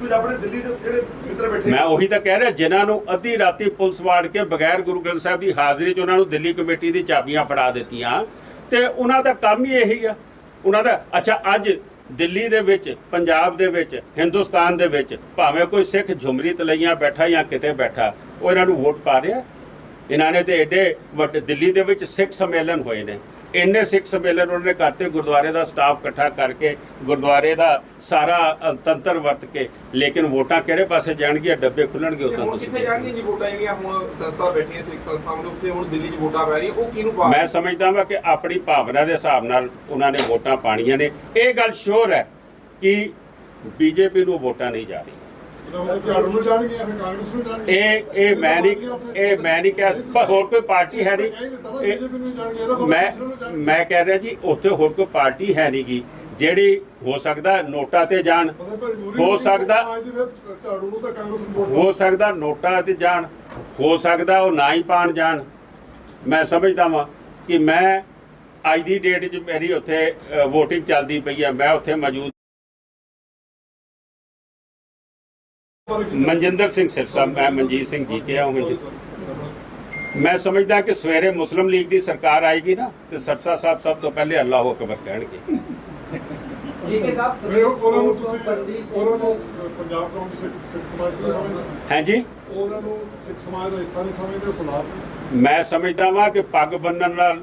ਕੁਝ ਆਪਣੇ ਦਿੱਲੀ ਦੇ ਜਿਹੜੇ ਮਿੱਤਰ ਬੈਠੇ ਮੈਂ ਉਹੀ ਤਾਂ ਕਹਿ ਰਿਹਾ ਜਿਨ੍ਹਾਂ ਨੂੰ ਅੱਧੀ ਰਾਤੀ ਪੁਲਿਸ ਵਾੜ ਕੇ ਬਗੈਰ ਗੁਰੂ ਗ੍ਰੰਥ ਸਾਹਿਬ ਦੀ ਹਾਜ਼ਰੀ 'ਚ ਉਹਨਾਂ ਨੂੰ ਦਿੱਲੀ ਕਮੇਟੀ ਦੀ ਚਾਬੀਆਂ ਫੜਾ ਦਿੱਤੀਆਂ ਤੇ ਉਹਨਾਂ ਦਾ ਕੰਮ ਹੀ ਇਹੀ ਆ। ਉਹਨਾਂ ਦਾ ਅੱਛਾ ਅੱਜ ਦਿੱਲੀ ਦੇ ਵਿੱਚ ਪੰਜਾਬ ਦੇ ਵਿੱਚ ਹਿੰਦੁਸਤਾਨ ਦੇ ਵਿੱਚ ਭਾਵੇਂ ਕੋਈ ਸਿੱਖ ਝੁਮਰੀ ਤਲਈਆਂ ਬੈਠਾ ਜਾਂ ਕਿਤੇ ਬੈਠਾ ਉਹ ਇਹਨਾਂ ਨੂੰ ਵੋਟ ਪਾ ਰਿਹਾ। ਇਹਨਾਂ ਨੇ ਤੇ ਐਡੇ ਵੱਡੇ ਦਿੱਲੀ ਦੇ ਵਿੱਚ ਸਿੱਖ ਸੰਮੇਲਨ ਹੋਏ ਨੇ। ਇੰਨੇ ਸਿੱਖ ਸੰਮੇਲਨ ਉਹਨਾਂ ਨੇ ਕਰਤੇ ਗੁਰਦੁਆਰੇ ਦਾ ਸਟਾਫ ਇਕੱਠਾ ਕਰਕੇ ਗੁਰਦੁਆਰੇ ਦਾ ਸਾਰਾ ਤੰਤਰ ਵਰਤ ਕੇ ਲੇਕਿਨ ਵੋਟਾਂ ਕਿਹੜੇ ਪਾਸੇ ਜਾਣਗੀਆਂ ਡੱਬੇ ਖੁੱਲਣਗੇ ਉਦੋਂ ਤੁਸੀਂ ਕਿੱਥੇ ਜਾਣਗੀਆਂ ਜੀ ਵੋਟਾਂ ਜਿਹੜੀਆਂ ਹੁਣ ਸੰਸਥਾ ਬੈਠੀਆਂ ਸਿੱਖ ਸੰਸਥਾਵਾਂ ਦੇ ਉੱਤੇ ਹੁਣ ਦਿੱਲੀ 'ਚ ਵੋਟਾਂ ਪੈ ਰਹੀਆਂ ਉਹ ਕਿਹਨੂੰ ਪਾ ਮੈਂ ਸਮਝਦਾ ਹਾਂ ਕਿ ਆਪਣੀ ਭਾਵਨਾ ਦੇ ਹਿਸਾਬ ਨਾਲ ਉਹਨਾਂ ਨੇ ਵੋਟਾਂ ਪਾਣੀਆਂ ਨੇ। ਇਹ ਗੱਲ ਸ਼ੋਰ ਹੈ ਕਿ ਬੀਜੇਪੀ ਨੂੰ ਵੋਟਾਂ ਨਹੀਂ ਜਾ ਰਹੀਆਂ। ਝਾੜੂ ਨੂੰ ਜਾਣਗੇ ਫਿਰ ਕਾਂਗਰਸ ਨੂੰ ਜਾਣਗੇ ਇਹ ਇਹ ਮੈਂ ਨਹੀਂ ਇਹ ਮੈਂ ਨਹੀਂ ਕਹਿ ਪਰ ਹੋਰ ਕੋਈ ਪਾਰਟੀ ਹੈ ਨਹੀਂ। ਮੈਂ। ਮੈਂ ਕਹਿ ਰਿਹਾ ਜੀ ਉੱਥੇ ਹੋਰ ਕੋਈ ਪਾਰਟੀ ਹੈ ਨਹੀਂਗੀ ਜਿਹੜੀ ਹੋ ਸਕਦਾ ਨੋਟਾ ਤੇ ਜਾਣ। ਹੋ ਨਹੀਂ ਸਕਦਾ ਹੋ ਸਕਦਾ ਨੋਟਾ ਤੇ ਜਾਣ ਹੋ ਸਕਦਾ ਉਹ ਨਾ ਹੀ ਪਾਣ ਜਾਣ। ਮੈਂ ਸਮਝਦਾ ਵਾਂ ਕਿ ਮੈਂ ਅੱਜ ਦੀ ਡੇਟ 'ਚ ਮੇਰੀ ਉੱਥੇ VOTING ਚੱਲਦੀ ਪਈ ਹੈ ਮੈਂ ਉੱਥੇ ਮੌਜੂਦ ਮਨਜਿੰਦਰ ਸਿੰਘ ਸਿਰਸਾ ਮੈਂ ਮਨਜੀਤ ਸਿੰਘ ਜੀ ਕੇ ਆਉਂਗਾ ਜੀ। ਮੈਂ ਸਮਝਦਾ ਕਿ ਸਵੇਰੇ ਮੁਸਲਿਮ ਲੀਗ ਦੀ ਸਰਕਾਰ ਆਏਗੀ ਨਾ ਤੇ ਸਰਸਾ ਸਾਹਿਬ ਸਭ ਤੋਂ ਪਹਿਲੇ ਅੱਲਾਹੁ ਅਕਬਰ ਕਹਿਣਗੇ। ਜੀਕੇ ਸਾਹਿਬ ਫਿਰ ਉਹ- ਉਹਨਾਂ ਨੂੰ ਤੁਸੀਂ ਉਹਨਾਂ ਨੂੰ ਪੰਜਾਬ ਕੌਮ ਦੀ ਸਿੱਖ ਸਿੱਖ ਸਮਾਜ ਨੂੰ ਸਮਝਦੇ ਹੈ ਜੀ? ਉਹਨਾਂ ਨੂੰ ਸਿੱਖ ਸਮਾਜ ਦਾ ਹਿੱਸਾ ਨਹੀਂ ਸਮਝਦੇ ਉਹ ਸਲਾਹ ਮੈਂ ਸਮਝਦਾ ਵਾਂ ਕਿ ਪੱਗ ਬੰਨਣ ਨਾਲ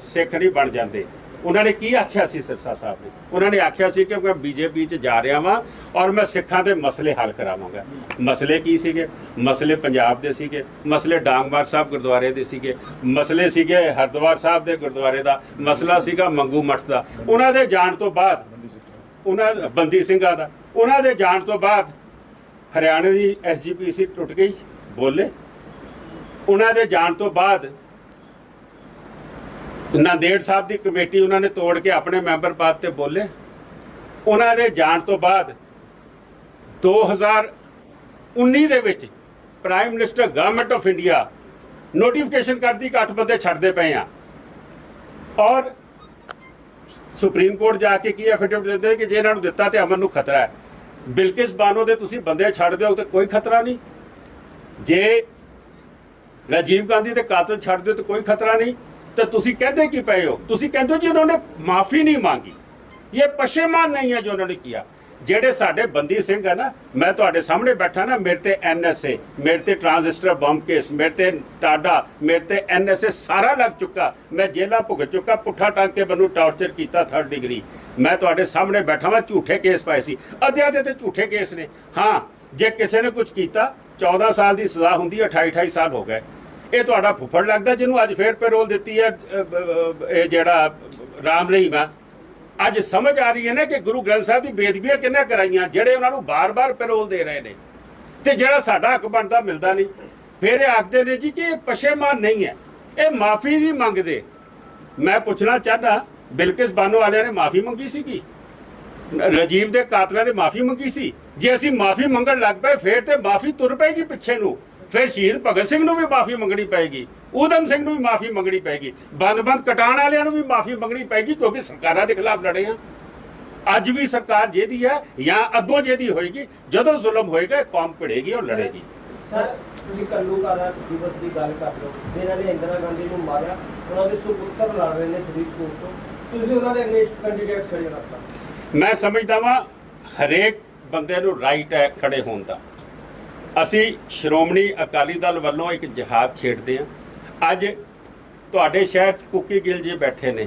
ਸਿੱਖ ਨਹੀਂ ਬਣ ਜਾਂਦੇ। ਉਹਨਾਂ ਨੇ ਕੀ ਆਖਿਆ ਸੀ ਸਿਰਸਾ ਸਾਹਿਬ ਨੇ? ਉਹਨਾਂ ਨੇ ਆਖਿਆ ਸੀ ਕਿ ਮੈਂ ਬੀਜੇਪੀ 'ਚ ਜਾ ਰਿਹਾ ਵਾਂ ਔਰ ਮੈਂ ਸਿੱਖਾਂ ਦੇ ਮਸਲੇ ਹੱਲ ਕਰਾਵਾਂਗਾ। ਮਸਲੇ ਕੀ ਸੀਗੇ? ਮਸਲੇ ਪੰਜਾਬ ਦੇ ਸੀਗੇ, ਮਸਲੇ ਡਾਂਗਵਾਰ ਸਾਹਿਬ ਗੁਰਦੁਆਰੇ ਦੇ ਸੀਗੇ, ਮਸਲੇ ਸੀਗੇ ਹਰਦੁਆਰ ਸਾਹਿਬ ਦੇ ਗੁਰਦੁਆਰੇ ਦਾ, ਮਸਲਾ ਸੀਗਾ ਮੰਗੂ ਮੱਠ ਦਾ। ਉਹਨਾਂ ਦੇ ਜਾਣ ਤੋਂ ਬਾਅਦ, ਉਹਨਾਂ, ਬੰਦੀ ਸਿੰਘਾਂ ਦਾ। ਉਹਨਾਂ ਦੇ ਜਾਣ ਤੋਂ ਬਾਅਦ ਹਰਿਆਣੇ ਦੀ ਐਸਜੀਪੀਸੀ ਟੁੱਟ ਗਈ, ਬੋਲੇ। ਉਹਨਾਂ ਦੇ ਜਾਣ ਤੋਂ ਬਾਅਦ ਨਾਂਦੇੜ ਸਾਹਿਬ ਦੀ ਕਮੇਟੀ ਉਹਨਾਂ ਨੇ ਤੋੜ ਕੇ ਆਪਣੇ ਮੈਂਬਰ ਪਦ ਤੇ ਬੋਲੇ। ਉਹਨਾਂ ਦੇ ਜਾਣ ਤੋਂ ਬਾਅਦ 2019 ਦੇ ਵਿੱਚ prime minister government of India notification ਕਰਦੀ ਕਿ ਅੱਠ ਬੰਦੇ ਛੱਡਦੇ ਪਏ ਆ। ਔਰ ਸੁਪਰੀਮ ਕੋਰਟ ਜਾ ਕੇ ਕੀ ਐਫੀਡੇਵਿਟ ਦਿੰਦੇ ਕਿ ਜੇ ਇਹਨਾਂ ਨੂੰ ਦਿੱਤਾ ਤੇ ਅਮਨ ਨੂੰ ਖਤਰਾ ਹੈ। ਬਿਲਕਿਸ ਬਾਨੋ ਦੇ ਤੁਸੀਂ ਬੰਦੇ ਛੱਡ ਦਿਓ ਤੇ ਕੋਈ ਖਤਰਾ ਨਹੀਂ। ਜੇ ਰਾਜੀਵ ਗਾਂਧੀ ਦੇ ਕਾਤਲ ਛੱਡ ਦਿਓ ਤੇ ਕੋਈ ਖਤਰਾ ਨਹੀਂ। ਤੇ ਤੁਸੀਂ ਕਹਿੰਦੇ ਕੀ ਪਏ ਹੋ? ਤੁਸੀਂ ਕਹਿੰਦੇ ਹੋ ਜੀ ਉਹਨਾਂ ਨੇ ਮਾਫੀ ਨਹੀਂ ਮੰਗੀ। ਇਹ ਪਸ਼ੇਮਾਨ ਨਹੀਂ ਹੈ ਜੋ ਉਹਨਾਂ ਨੇ ਕੀਤਾ ਜਿਹੜੇ ਸਾਡੇ ਬੰਦੀ ਸਿੰਘ ਆ ਨਾ, ਮੈਂ ਤੁਹਾਡੇ ਸਾਹਮਣੇ ਬੈਠਾ ਨਾ, ਮੇਰੇ ਤੇ ਐਨਐਸਏ ਮੇਰੇ ਤੇ ਟ੍ਰਾਂਜ਼ਿਸਟਰ ਬੰਬ ਕੇਸ, ਮੇਰੇ ਤੇ ਟਾਡਾ, ਮੇਰੇ ਤੇ ਐਨਐਸਏ ਸਾਰਾ ਲੱਗ ਚੁੱਕਾ। ਮੈਂ ਜੇਲਾ ਭੁਗਤ ਚੁੱਕਾ, ਪੁੱਠਾ ਟੰਗ ਕੇ ਮੈਨੂੰ ਟਾਰਚਰ ਕੀਤਾ 3rd ਡਿਗਰੀ ਮੈਂ ਤੁਹਾਡੇ ਸਾਹਮਣੇ ਬੈਠਾ ਵਾਂ, ਝੂਠੇ ਕੇਸ ਪਾਏ ਸੀ। ਅੱਧਿਆਂ ਦੇ ਤੇ ਝੂਠੇ ਕੇਸ ਨੇ। ਹਾਂ, ਜੇ ਕਿਸੇ ਨੇ ਕੁਝ ਕੀਤਾ 14 ਸਾਲ ਦੀ ਸਜ਼ਾ ਹੁੰਦੀ ਹੈ 28 28 ਸਾਲ ਹੋ ਗਏ। ਇਹ ਤੁਹਾਡਾ ਫੁੱਫੜ ਲੱਗਦਾ ਜਿਹਨੂੰ ਅੱਜ ਫੇਰ ਪੈਰੋਲ ਦਿੱਤੀ ਹੈ ਇਹ ਜਿਹੜਾ ਰਾਮ ਰਹੀਮ ਆ। ਅੱਜ ਸਮਝ ਆ ਰਹੀ ਹੈ ਨਾ ਕਿ ਗੁਰੂ ਗ੍ਰੰਥ ਸਾਹਿਬ ਦੀ ਬੇਦਬੀਆਂ ਕਿੰਨੇ ਕਰਾਈਆਂ, ਜਿਹੜੇ ਉਹਨਾਂ ਨੂੰ ਬਾਰ-ਬਾਰ ਪੈਰੋਲ ਦੇ ਰਹੇ ਨੇ। ਤੇ ਜਿਹੜਾ ਸਾਡਾ ਹੱਕ ਬਣਦਾ ਮਿਲਦਾ ਨਹੀਂ। ਫਿਰ ਇਹ ਆਖਦੇ ਨੇ ਜੀ ਕਿ ਇਹ ਪਸ਼ੇਮਾਨ ਨਹੀਂ ਹੈ। ਇਹ ਮਾਫੀ ਨਹੀਂ ਮੰਗਦੇ। ਮੈਂ ਪੁੱਛਣਾ ਚਾਹਦਾ, ਬਿਲਕਿਸ ਬਾਨੋ ਵਾਲਿਆਂ ਨੇ ਮਾਫੀ ਮੰਗੀ ਸੀਗੀ? ਰਾਜੀਵ ਦੇ ਕਾਤਲਾਂ ਨੇ ਮਾਫੀ ਮੰਗੀ ਸੀ? ਜੇ ਅਸੀਂ ਮਾਫੀ ਮੰਗਣ ਲੱਗ ਪਏ, ਫਿਰ ਤੇ ਮਾਫੀ ਤੁਰ ਪਏਗੀ ਪਿੱਛੇ ਨੂੰ। ਫਿਰ ਸ਼ਹੀਦ ਭਗਤ ਸਿੰਘ ਨੂੰ ਵੀ ਮਾਫੀ ਮੰਗਣੀ ਪਏਗੀ ਊਧਮ ਸਿੰਘ ਨੂੰ ਵੀ ਮਾਫੀ ਮੰਗਣੀ ਪਏਗੀ ਬੰਦ-ਬੰਦ ਕਟਾਣ ਵਾਲਿਆਂ ਨੂੰ ਵੀ ਮਾਫੀ ਮੰਗਣੀ ਪਏਗੀ ਕਿਉਂਕਿ ਸਰਕਾਰਾਂ ਦੇ ਖਿਲਾਫ ਲੜੇ ਆ। ਅੱਜ ਵੀ ਸਰਕਾਰ ਜਿਹਦੀ ਹੈ ਜਾਂ ਅੱਗੋਂ ਜਿਹਦੀ ਹੋਏਗੀ ਜਦੋਂ ਜ਼ੁਲਮ ਹੋਏਗਾ ਕੌਮ ਭਿੜੇਗੀ ਔਰ ਲੜੇਗੀ। ਸਰ ਤੁਸੀਂ ਕੱਲੂ ਕਾਰਾ ਦਿਵਸ ਦੀ ਗੱਲ ਕਰ ਲਓ ਜਿਨ੍ਹਾਂ ਨੇ ਇੰਦਰਾ ਗਾਂਧੀ ਨੂੰ ਮਾਰਿਆ। ਉਹਨਾਂ ਦੇ ਸੁਪੁੱਤਰ ਲੜ ਰਹੇ ਨੇ ਫਰੀਦਕੋਟ ਤੋਂ। ਤੁਸੀਂ ਉਹਨਾਂ ਦੇ ਅਗੇਂਸਟ ਕੈਂਡੀਡੇਟ ਖੜੇ ਰੱਖਤਾ ਮੈਂ ਸਮਝਦਾ ਵਾਂ ਹਰੇਕ ਬੰਦੇ ਨੂੰ ਰਾਈਟ ਹੈ ਖੜੇ ਹੋਣ ਦਾ। ਅਸੀਂ ਸ਼੍ਰੋਮਣੀ ਅਕਾਲੀ ਦਲ ਵੱਲੋਂ ਇੱਕ ਜਿਹਾਦ ਛੇੜਦੇ ਹਾਂ। ਅੱਜ ਤੁਹਾਡੇ ਸ਼ਹਿਰ 'ਚ ਕੁੱਕੀ ਗਿੱਲ ਜੀ ਬੈਠੇ ਨੇ।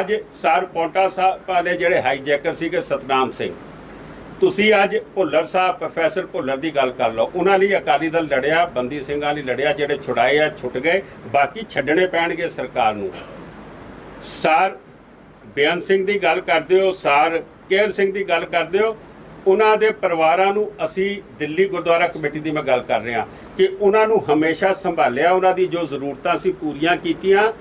ਅੱਜ ਸਰ ਪੌਂਟਾ ਸਾਹਿਬ ਵਾਲੇ ਜਿਹੜੇ ਹਾਈਜੈਕਰ ਸੀਗੇ ਸਤਨਾਮ ਸਿੰਘ। ਤੁਸੀਂ ਅੱਜ ਭੁੱਲਰ ਸਾਹਿਬ ਪ੍ਰੋਫੈਸਰ ਭੁੱਲਰ ਦੀ ਗੱਲ ਕਰ ਲਓ। ਉਹਨਾਂ ਲਈ ਅਕਾਲੀ ਦਲ ਲੜਿਆ, ਬੰਦੀ ਸਿੰਘਾਂ ਲਈ ਲੜਿਆ, ਜਿਹੜੇ ਛੁਡਾਏ ਆ, ਛੁੱਟ ਗਏ, ਬਾਕੀ ਛੱਡਣੇ ਪੈਣਗੇ ਸਰਕਾਰ ਨੂੰ। ਸਰ ਬੇਅੰਤ ਸਿੰਘ ਦੀ ਗੱਲ ਕਰਦੇ ਹੋ, ਸਰ ਕੇਰ ਸਿੰਘ ਦੀ ਗੱਲ ਕਰਦੇ ਹੋ ਉਹਨਾਂ ਦੇ ਪਰਿਵਾਰਾਂ ਨੂੰ ਅਸੀਂ ਦਿੱਲੀ ਗੁਰਦੁਆਰਾ ਕਮੇਟੀ ਦੀ ਮੈਂ ਗੱਲ ਕਰ ਰਿਹਾ ਕਿ ਉਹਨਾਂ ਨੂੰ ਹਮੇਸ਼ਾ ਸੰਭਾਲਿਆ ਉਹਨਾਂ ਦੀ ਜੋ ਜ਼ਰੂਰਤਾਂ ਸੀ ਪੂਰੀਆਂ ਕੀਤੀਆਂ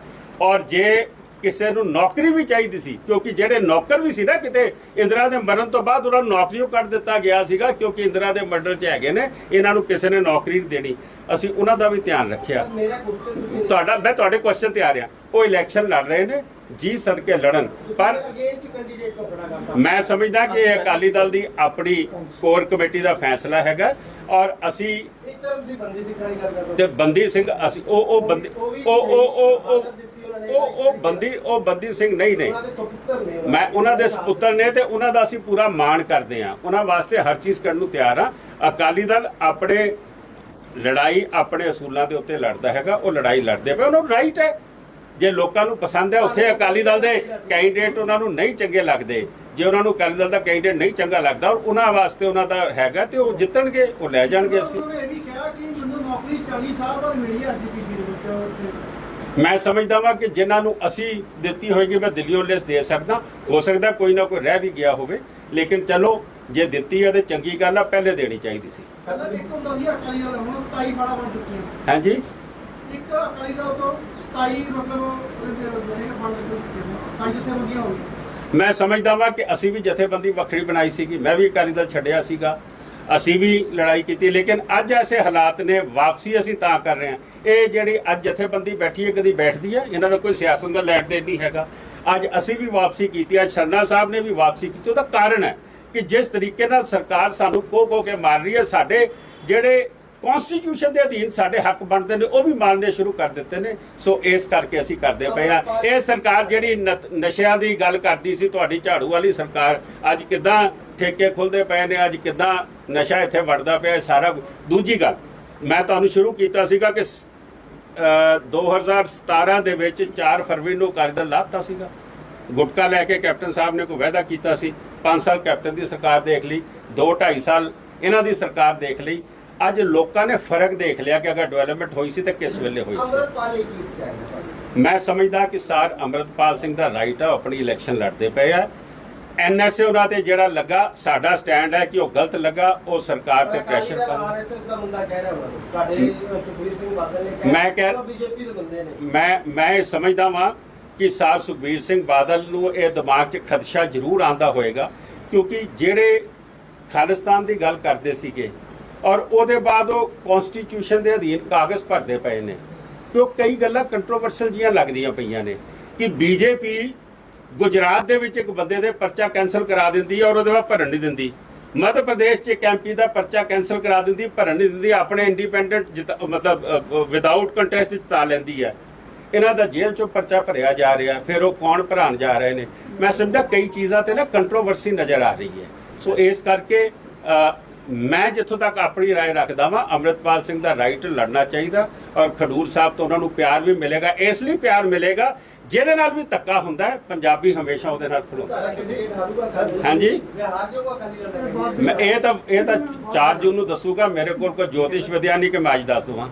ਔਰ ਜੇ ਕਿਸੇ ਨੂੰ ਨੌਕਰੀ ਵੀ ਚਾਹੀਦੀ ਸੀ ਕਿਉਂਕਿ ਜਿਹੜੇ ਨੌਕਰ ਵੀ ਸੀ ਨਾ ਕਿਤੇ ਇੰਦਰਾ ਦੇ ਮਰਨ ਤੋਂ ਬਾਅਦ ਉਹਨਾਂ ਨੂੰ ਨੌਕਰੀਓ ਕੱਢ ਦਿੱਤਾ ਗਿਆ ਸੀਗਾ ਕਿਉਂਕਿ ਇੰਦਰਾ ਦੇ ਮਰਡਰ 'ਚ ਹੈਗੇ ਨੇ ਇਹਨਾਂ ਨੂੰ ਕਿਸੇ ਨੇ ਨੌਕਰੀ ਨਹੀਂ ਦੇਣੀ। ਅਸੀਂ ਉਹਨਾਂ ਦਾ ਵੀ ਧਿਆਨ ਰੱਖਿਆ। ਤੁਹਾਡਾ ਮੈਂ ਤੁਹਾਡੇ ਕੁਐਸਚਨ ਤੇ ਆ ਰਿਹਾ। ਉਹ ਇਲੈਕਸ਼ਨ ਲੜ ਰਹੇ ਨੇ ਜੀ ਸਦਕੇ ਲੜਨ। ਪਰ ਮੈਂ ਸਮਝਦਾ ਕਿ ਇਹ ਅਕਾਲੀ ਦਲ ਦੀ ਆਪਣੀ ਕੋਰ ਕਮੇਟੀ ਦਾ ਫੈਸਲਾ ਹੈਗਾ ਔਰ ਅਸੀਂ ਬੰਦੀ ਤੇ ਬੰਦੀ ਸਿੰਘ ਅਸੀਂ ਉਹ ਉਹ ਬੰਦੀ ਉਹ ਉਹ ਉਹ ਉਹ ਉਹ ਬੰਦੀ ਉਹ ਬੰਦੀ ਸਿੰਘ ਨਹੀਂ ਨੇ ਮੈਂ ਉਹਨਾਂ ਦੇ ਸਪੁੱਤਰ ਨੇ ਤੇ ਉਹਨਾਂ ਦਾ ਅਸੀਂ ਪੂਰਾ ਮਾਣ ਕਰਦੇ ਹਾਂ। ਉਹਨਾਂ ਵਾਸਤੇ ਹਰ ਚੀਜ਼ ਕਰਨ ਨੂੰ ਤਿਆਰ ਆ ਅਕਾਲੀ ਦਲ ਆਪਣੇ ਲੜਾਈ ਆਪਣੇ ਅਸੂਲਾਂ ਦੇ ਉੱਤੇ ਲੜਦਾ ਹੈਗਾ। ਉਹ ਲੜਾਈ ਲੜਦੇ ਪਏ। ਉਹਨਾਂ ਨੂੰ ਰਾਈਟ ਹੈ। ਜੇ ਲੋਕਾਂ ਨੂੰ ਪਸੰਦ ਹੈ ਉੱਥੇ ਅਕਾਲੀ ਦਲ ਦੇ ਕੈਂਡੀਡੇਟ ਉਹਨਾਂ ਨੂੰ ਨਹੀਂ ਚੰਗੇ ਲੱਗਦੇ। ਜੇ ਉਹਨਾਂ ਨੂੰ ਅਕਾਲੀ ਦਲ ਦਾ ਕੈਂਡੀਡੇਟ ਨਹੀਂ ਚੰਗਾ ਲੱਗਦਾ ਔਰ ਉਹਨਾਂ ਵਾਸਤੇ ਉਹਨਾਂ ਦਾ ਹੈਗਾ ਤੇ ਉਹ ਜਿੱਤਣਗੇ ਉਹ ਲੈ ਜਾਣਗੇ ਅਸੀਂ। ਉਹਨਾਂ ਨੇ ਇਹ ਵੀ ਕਿਹਾ ਕਿ ਮੈਨੂੰ ਨੌਕਰੀ 40 ਸਾਲ ਬਾਅਦ ਮਿਲੀ ਹੈ ਐਸਜੀਪੀਸੀ ਦੇ ਵਿੱਚ ਉੱਥੇ। ਮੈਂ ਸਮਝਦਾ ਵਾਂ ਕਿ ਜਿਨ੍ਹਾਂ ਨੂੰ ਅਸੀਂ ਦਿੱਤੀ ਹੋਏਗੀ ਮੈਂ ਦਿੱਲੀੋਂ ਲਿਸਟ ਦੇ ਸਕਦਾ। ਹੋ ਸਕਦਾ ਕੋਈ ਨਾ ਕੋਈ ਰਹਿ ਵੀ ਗਿਆ ਹੋਵੇ ਲੇਕਿਨ ਚਲੋ ਜੇ ਦਿੱਤੀ ਹੈ ਤੇ ਚੰਗੀ ਗੱਲ ਆ ਪਹਿਲੇ ਦੇਣੀ ਚਾਹੀਦੀ ਸੀ। ਪਹਿਲਾਂ ਇੱਕ ਹੁੰਦਾ ਸੀ ਅਕਾਲੀ ਦਲ ਹੁਣ 27 ਫਾੜਾ ਬਣ ਹਾਂਜੀ? ਅਕਾਲੀ ਦਲ ਤੋਂ 27 ਮਤਲਬ ਜਿਹੜੇ ਬਣ ਚੁੱਕੇ 27 ਜਿੱਥੇ ਬੰਦੀਆਂ ਹੋ ਮੈਂ ਸਮਝਦਾ ਵਾਂ ਕਿ ਅਸੀਂ ਵੀ ਜਥੇਬੰਦੀ ਵੱਖਰੀ ਬਣਾਈ ਸੀਗੀ। ਮੈਂ ਵੀ ਅਕਾਲੀ ਦਲ ਛੱਡਿਆ ਸੀਗਾ। ਅਸੀਂ ਵੀ ਲੜਾਈ ਕੀਤੀ, ਲੇਕਿਨ ਅੱਜ ਐਸੇ ਹਾਲਾਤ ਨੇ, ਵਾਪਸੀ ਅਸੀਂ ਤਾਂ ਕਰ ਰਹੇ ਹਾਂ। ਇਹ ਜਿਹੜੀ ਅੱਜ ਜਥੇਬੰਦੀ ਬੈਠੀ ਹੈ ਕਦੀ ਬੈਠਦੀ ਹੈ, ਇਹਨਾਂ ਦਾ ਕੋਈ ਸਿਆਸਤ ਦਾ ਲੈਣ ਦੇਣ ਨਹੀਂ ਹੈਗਾ। ਅੱਜ ਅਸੀਂ ਵੀ ਵਾਪਸੀ ਕੀਤੀ, ਅੱਜ ਸਰਨਾ ਸਾਹਿਬ ਨੇ ਵੀ ਵਾਪਸੀ ਕੀਤੀ। ਉਹਦਾ ਕਾਰਨ ਹੈ ਕਿ ਜਿਸ ਤਰੀਕੇ ਨਾਲ ਸਰਕਾਰ ਸਾਨੂੰ ਕੋ ਕੋ ਕੇ ਮਾਰ ਰਹੀ ਹੈ, ਸਾਡੇ ਜਿਹੜੇ ਕਨਸਟੀਟਿਊਸ਼ਨ ਦੇ ਅਧੀਨ ਸਾਡੇ ਹੱਕ ਬਣਦੇ ਨੇ ਉਹ ਵੀ ਮਾਰਨੇ ਸ਼ੁਰੂ ਕਰ ਦਿੱਤੇ ਨੇ। ਸੋ ਇਸ ਕਰਕੇ ਅਸੀਂ ਕਰਦੇ ਪਏ ਆ ਇਹ ਸਰਕਾਰ ਜਿਹੜੀ ਨਸ਼ਿਆਂ ਦੀ ਗੱਲ ਕਰਦੀ ਸੀ ਤੁਹਾਡੀ ਝਾੜੂ ਵਾਲੀ ਸਰਕਾਰ ਅੱਜ ਕਿਦਾਂ ਠੇਕੇ ਖੁੱਲਦੇ ਪਏ ਨੇ ਅੱਜ ਕਿਦਾਂ ਨਸ਼ਾ ਇੱਥੇ ਵੜਦਾ ਪਿਆ ਇਹ ਸਾਰਾ ਦੂਜੀ ਗੱਲ ਮੈਂ ਤੁਹਾਨੂੰ ਸ਼ੁਰੂ ਕੀਤਾ ਸੀਗਾ ਕਿ ਸ- ਅ, 2017 ਦੇ ਵਿੱਚ 4 ਫਰਵਰੀ ਨੂੰ ਦਲ ਲਾਤਾ ਸੀਗਾ। ਗੁਟਕਾ ਲੈ ਕੇ ਕੈਪਟਨ ਸਾਹਿਬ ਨੇ ਕੋਈ ਵਾਅਦਾ ਕੀਤਾ ਸੀ। 5 ਸਾਲ ਕੈਪਟਨ ਦੀ ਸਰਕਾਰ ਦੇਖ ਲਈ 2 2.5 ਸਾਲ ਇਹਨਾਂ ਦੀ ਸਰਕਾਰ ਦੇਖ ਲਈ। ਅੱਜ ਲੋਕਾਂ ਨੇ ਫ਼ਰਕ ਦੇਖ ਲਿਆ ਕਿ ਅਗਰ ਡਿਵੈਲਪਮੈਂਟ ਹੋਈ ਸੀ ਤਾਂ ਕਿਸ ਵੇਲੇ ਹੋਈ ਸੀ। ਮੈਂ ਸਮਝਦਾ ਕਿ ਸਾਰ ਅਮਰਤਪਾਲ ਸਿੰਘ ਦਾ ਰਾਈਟ ਆ ਆਪਣੀ ਇਲੈਕਸ਼ਨ ਲੜਦੇ ਪਏ ਆ। ਐਨਐਸਏ ਉਹਨਾਂ ਤੇ ਜਿਹੜਾ ਲੱਗਾ ਸਾਡਾ ਸਟੈਂਡ ਹੈ ਕਿ ਉਹ ਗਲਤ ਲੱਗਾ ਉਹ ਸਰਕਾਰ ਤੇ ਪ੍ਰੈਸ਼ਰ ਕਿਹਾ ਮੈਂ ਕਹਿ- ਬੀਜੇਪੀ ਦੇ ਬੰਦੇ ਨੇ। ਮੈਂ ਮੈਂ ਇਹ ਸਮਝਦਾ ਵਾਂ ਕਿ ਸਾਰ ਸੁਖਬੀਰ ਸਿੰਘ ਬਾਦਲ ਨੂੰ ਇਹ ਦਿਮਾਗ 'ਚ ਖਦਸ਼ਾ ਜ਼ਰੂਰ ਆਂਦਾ ਹੋਏਗਾ ਕਿਉਂਕਿ ਜਿਹੜੇ ਖਾਲਿਸਤਾਨ ਦੀ ਗੱਲ ਕਰਦੇ ਸੀਗੇ ਔਰ ਉਹਦੇ ਬਾਅਦ ਉਹ ਕਨਸਟੀਟਿਊਸ਼ਨ ਦੇ ਅਧੀਨ ਕਾਗਜ਼ ਭਰਦੇ ਪਏ ਨੇ। ਕਿ ਉਹ ਕਈ ਗੱਲਾਂ ਕੰਟਰੋਵਰਸ਼ਲ ਜੀਆਂ ਲੱਗਦੀਆਂ ਪਈਆਂ ਨੇ ਕਿ ਬੀਜੇਪੀ ਗੁਜਰਾਤ ਦੇ ਵਿੱਚ ਇੱਕ ਬੰਦੇ ਦੇ ਪਰਚਾ ਕੈਨਸਲ ਕਰਾ ਦਿੰਦੀ ਔਰ ਉਹਦੇ ਬਾਅਦ ਭਰਨ ਨਹੀਂ ਦਿੰਦੀ। ਮੱਧ ਪ੍ਰਦੇਸ਼ 'ਚ ਇੱਕ ਐਮਪੀ ਦਾ ਪਰਚਾ ਕੈਨਸਲ ਕਰਾ ਦਿੰਦੀ, ਭਰਨ ਨਹੀਂ ਦਿੰਦੀ, ਆਪਣੇ ਇੰਡੀਪੈਂਡੈਂਟ ਮਤਲਬ ਵਿਦਆਊਟ ਕੰਟੈਸਟ ਜਿਤਾ ਲੈਂਦੀ ਹੈ। ਇਹਨਾਂ ਦਾ ਜੇਲ੍ਹ 'ਚੋਂ ਪਰਚਾ ਭਰਿਆ ਜਾ ਰਿਹਾ, ਫਿਰ ਉਹ ਕੌਣ ਭਰਾਣ ਜਾ ਰਹੇ ਨੇ? ਮੈਂ ਸਮਝਦਾ ਕਈ ਚੀਜ਼ਾਂ ਤੇ ਨਾ ਕੰਟਰੋਵਰਸੀ ਨਜ਼ਰ ਆ ਰਹੀ ਹੈ। ਸੋ ਇਸ ਕਰਕੇ ਮੈਂ ਜਿੱਥੋਂ ਤੱਕ ਆਪਣੀ رائے ਰੱਖਦਾ ਵਾਂ ਅੰਮ੍ਰਿਤਪਾਲ ਸਿੰਘ ਦਾ ਰਾਈਟ ਲੜਨਾ ਚਾਹੀਦਾ ਔਰ ਖਡੂਰ ਸਾਹਿਬ ਤੋਂ ਉਹਨਾਂ ਨੂੰ ਪਿਆਰ ਵੀ ਮਿਲੇਗਾ ਇਸ ਲਈ ਪਿਆਰ ਮਿਲੇਗਾ ਜਿਹਦੇ ਨਾਲ ਵੀ ਧੱਕਾ ਹੁੰਦਾ ਹੈ ਪੰਜਾਬੀ ਹਮੇਸ਼ਾ ਉਹਦੇ ਨਾਲ ਖਲੋਤਾ ਤੁਹਾਡਾ ਕਿਸੇ ਹਾਰੂਗਾ ਸਰ ਹਾਂਜੀ। ਮੈਂ ਹਾਰ ਜਾਊਗਾ ਅਕਾਲੀ ਦਲ ਦਾ ਮੈਂ ਇਹ ਤਾਂ ਇਹ ਤਾਂ 4 ਜੂਨ ਨੂੰ ਦੱਸੂਗਾ ਮੇਰੇ ਕੋਲ ਕੋਈ ਜੋਤਿਸ਼ ਵਿਦਿਆ ਨਹੀਂ ਕਿ ਮੈਂ ਅੱਜ ਦੱਸ ਦਵਾਂ